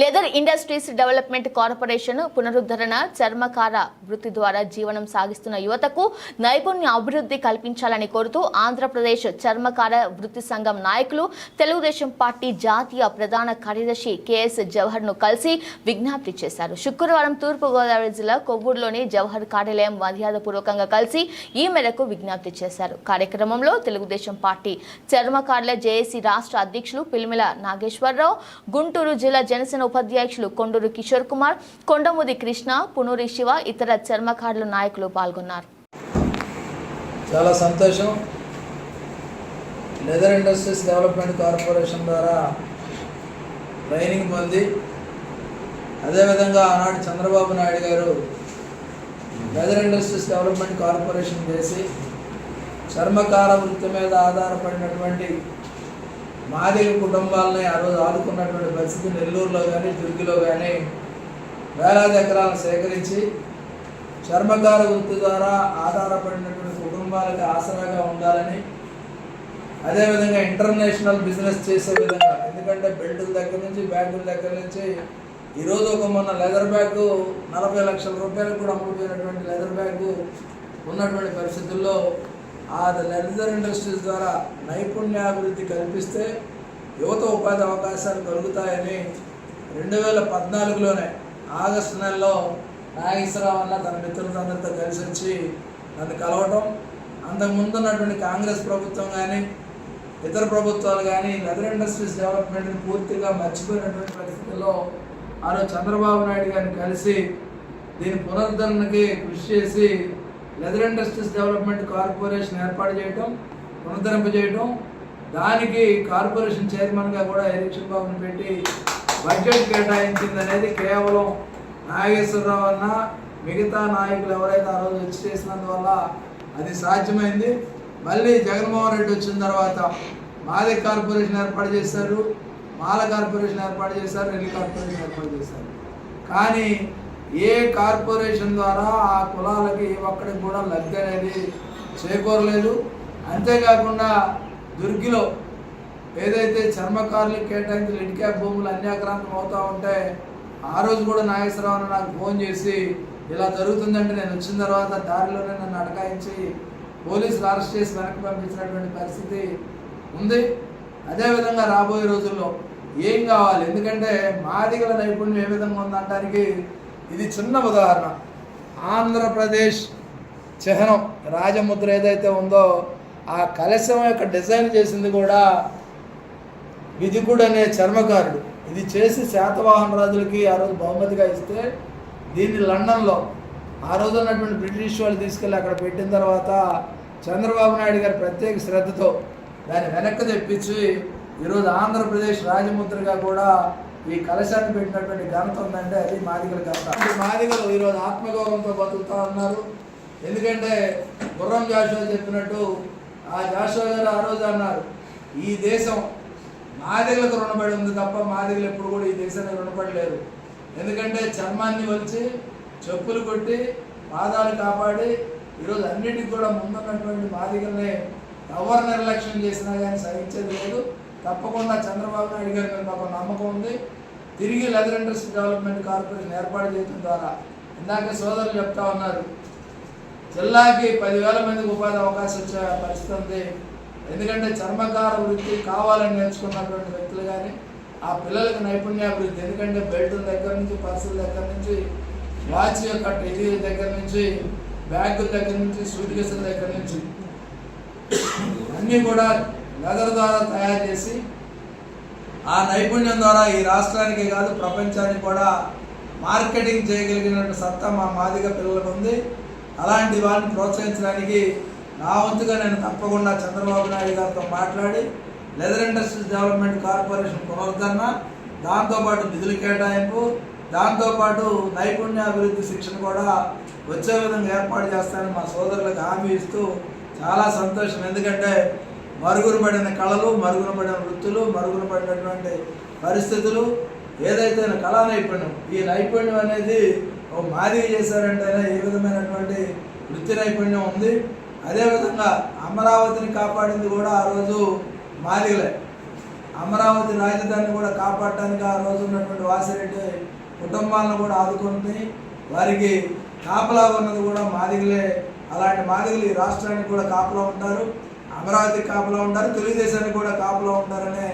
Leather industries development corporation పునరుద్ధరణ చర్మకార వృత్తి ద్వారా జీవనం సాగిస్తున్న యువతకు నైపుణ్య అభివృద్ధి కల్పించాలని కోరుతూ ఆంధ్రప్రదేశ్ చర్మకార వృత్తి సంఘం నాయకులు తెలుగుదేశం పార్టీ జాతీయ ప్రధాన కార్యదర్శి కెఎస్ జవహర్ను కలిసి విజ్ఞప్తి చేశారు. శుక్రవారం తూర్పుగోదావరి జిల్లా కొవ్వూరులోని జవహర్ కార్యాలయం మర్యాదపూర్వకంగా కలిసి ఈ మేరకు విజ్ఞప్తి చేశారు. కార్యక్రమంలో తెలుగుదేశం పార్టీ చర్మకారుల జేఏసీ రాష్ట్ర అధ్యక్షులు పిలిమిల నాగేశ్వరరావు గుంటూరు జిల్లా జనసేన ఉపాధ్యక్షులు కొండూరు కిషోర్ కుమార్ కొండముది కృష్ణ పునూరి శివ ఇతర చర్మకారుల నాయకులు పాల్గొన్నారు. చాలా సంతోషం. లెదర్ ఇండస్ట్రీస్ డెవలప్మెంట్ కార్పొరేషన్ ద్వారా ట్రైనింగ్ పొంది అదేవిధంగా ఆనాడు చంద్రబాబు నాయుడు గారు లెదర్ ఇండస్ట్రీస్ డెవలప్మెంట్ కార్పొరేషన్ చేసి చర్మకార వృత్తి మీద ఆధారపడినటువంటి మాదిరి కుటుంబాలని ఆ రోజు ఆదుకున్నటువంటి పరిస్థితి నెల్లూరులో కానీ దుర్గిలో కానీ వేలాది ఎకరాలను సేకరించి చర్మకార వృత్తి ద్వారా ఆధారపడినటువంటి కుటుంబాలకు ఆసరాగా ఉండాలని అదేవిధంగా ఇంటర్నేషనల్ బిజినెస్ చేసే విధంగా ఎందుకంటే బెల్టుల దగ్గర నుంచి బ్యాగుల దగ్గర నుంచి ఈరోజు ఒక మొన్న లెదర్ బ్యాగ్ నలభై లక్షల రూపాయలకు కూడా అమ్ముడుపోయినటువంటి లెదర్ బ్యాగ్ ఉన్నటువంటి పరిస్థితుల్లో ఆ లెదర్ ఇండస్ట్రీస్ ద్వారా నైపుణ్యాభివృద్ధి కల్పిస్తే యువత ఉపాధి అవకాశాలు కలుగుతాయని రెండు వేల పద్నాలుగులోనే ఆగస్టు నెలలో నాగేశ్వరరావు అన్న తన మిత్రులందరితో కలిసి వచ్చి నన్ను కలవటం. అంతకుముందు ఉన్నటువంటి కాంగ్రెస్ ప్రభుత్వం కానీ ఇతర ప్రభుత్వాలు కానీ లెదర్ ఇండస్ట్రీస్ డెవలప్మెంట్ని పూర్తిగా మర్చిపోయినటువంటి పరిస్థితుల్లో ఆరో చంద్రబాబు నాయుడు గారిని కలిసి దీని పునరుద్ధరణకి కృషి చేసి లెదర్ ఇండస్ట్రీస్ డెవలప్మెంట్ కార్పొరేషన్ ఏర్పాటు చేయటం పునరుద్ధరింపజేయటం దానికి కార్పొరేషన్ చైర్మన్గా కూడా ఎలక్షన్ బాబును పెట్టి బడ్జెట్ కేటాయించింది అనేది కేవలం నాగేశ్వరరావు అన్న మిగతా నాయకులు ఎవరైతే ఆ రోజు వచ్చి చేసినందువల్ల అది సాధ్యమైంది. మళ్ళీ జగన్మోహన్ రెడ్డి వచ్చిన తర్వాత మాది కార్పొరేషన్ ఏర్పాటు చేశారు మాల కార్పొరేషన్ ఏర్పాటు చేశారు రెల్లి కార్పొరేషన్ ఏర్పాటు చేశారు. కానీ ఏ కార్పొరేషన్ ద్వారా ఆ కులాలకి ఒక్కడికి కూడా లబ్ధి అనేది చేకూరలేదు. అంతేకాకుండా దుర్గిలో ఏదైతే చర్మకారులకు కేటాయించిన లిడ్క్యాప్ భూములు అన్యాక్రాంతం అవుతూ ఉంటే ఆ రోజు కూడా నాగేశ్వరరావు నాకు ఫోన్ చేసి ఇలా జరుగుతుందంటే నేను వచ్చిన తర్వాత దారిలోనే నన్ను అడకాయించి పోలీసులు అరెస్ట్ చేసి వెనక్కి పంపించినటువంటి పరిస్థితి ఉంది. అదేవిధంగా రాబోయే రోజుల్లో ఏం కావాలి? ఎందుకంటే మాదిగల నైపుణ్యం ఏ విధంగా ఉందంటానికి ఇది చిన్న ఉదాహరణ. ఆంధ్రప్రదేశ్ చిహ్నం రాజముద్ర ఏదైతే ఉందో ఆ కలశం యొక్క డిజైన్ చేసింది కూడా విధికుడు అనే చర్మకారుడు. ఇది చేసి శాతవాహన రాజులకి ఆ రోజు బహుమతిగా ఇస్తే దీన్ని లండన్లో ఆ రోజు ఉన్నటువంటి బ్రిటిష్ వాళ్ళు తీసుకెళ్ళి అక్కడ పెట్టిన తర్వాత చంద్రబాబు నాయుడు గారి ప్రత్యేక శ్రద్ధతో దాన్ని వెనక్కి తెప్పించి ఈరోజు ఆంధ్రప్రదేశ్ రాజముద్రగా కూడా ఈ కలశాన్ని పెట్టినటువంటి ఘనత ఉందంటే అది మాదిగల ఘనత. మాదిగలు ఈరోజు ఆత్మగౌరవంతో బతుకుతా ఉన్నారు. ఎందుకంటే గుర్రం జాషువా చెప్పినట్టు ఆ జాషువా గారు ఆ రోజు అన్నారు ఈ దేశం మాదిగలకు రుణపడి ఉంది తప్ప మాదిగలు ఎప్పుడు కూడా ఈ దేశానికి రుణపడలేరు. ఎందుకంటే చర్మాన్ని వచ్చి చెప్పులు కొట్టి పాదాలు కాపాడి ఈరోజు అన్నిటికి కూడా ముందున్నటువంటి మాదిగల్ని ఎవరు నిర్లక్ష్యం చేసినా కానీ సహించేది లేదు. తప్పకుండా చంద్రబాబు నాయుడు గారి మీద మాకు నమ్మకం ఉంది. తిరిగి లెదర్ ఇండస్ట్రీ డెవలప్మెంట్ కార్పొరేషన్ ఏర్పాటు చేయడం ద్వారా ఇందాక సోదరులు చెప్తా ఉన్నారు. జిల్లాకి పదివేల మందికి ఉపాధి అవకాశం వచ్చే పరిస్థితి ఉంది. ఎందుకంటే చర్మకార వృత్తి కావాలని నేర్చుకున్నటువంటి వ్యక్తులు కానీ ఆ పిల్లలకు నైపుణ్యాభివృద్ధి ఎందుకంటే బెల్టుల దగ్గర నుంచి పర్సుల దగ్గర నుంచి వాచ్ యొక్క టెలి దగ్గర నుంచి బ్యాగుల దగ్గర నుంచి సూట్ కేసుల దగ్గర నుంచి అన్నీ కూడా లెదర్ ద్వారా తయారు చేసి ఆ నైపుణ్యం ద్వారా ఈ రాష్ట్రానికి కాదు ప్రపంచానికి కూడా మార్కెటింగ్ చేయగలిగినటువంటి సత్తా మా మాదిగ పిల్లలకు ఉంది. అలాంటి వారిని ప్రోత్సహించడానికి నా వంతుగా నేను తప్పకుండా చంద్రబాబు నాయుడు గారితో మాట్లాడి లెదర్ ఇండస్ట్రీస్ డెవలప్మెంట్ కార్పొరేషన్ పునరుద్ధరణ దాంతోపాటు నిధుల కేటాయింపు దాంతోపాటు నైపుణ్యాభివృద్ధి శిక్షణ కూడా వచ్చే విధంగా ఏర్పాటు చేస్తానని మా సోదరులకు హామీ ఇస్తూ చాలా సంతోషం. ఎందుకంటే మరుగున పడిన కళలు మరుగున పడిన వృత్తులు మరుగున పడినటువంటి పరిస్థితులు ఏదైతే కళా నైపుణ్యం ఈ నైపుణ్యం అనేది ఓ మాదిరి చేశారంటేనే ఏ విధమైనటువంటి వృత్తి నైపుణ్యం ఉంది. అదేవిధంగా అమరావతిని కాపాడింది కూడా ఆ రోజు మాదిగలే. అమరావతి రాజధానిని కూడా కాపాడటానికి ఆ రోజు ఉన్నటువంటి వాసిరెడ్డి కుటుంబాలను కూడా ఆదుకుంది వారికి కాపలా ఉన్నది కూడా మాదిగలే. అలాంటి మాదిగలు ఈ రాష్ట్రానికి కూడా కాపలా ఉంటారు. అమరావతి కాపులో ఉంటారు తెలుగుదేశానికి కూడా కాపులో ఉంటారనే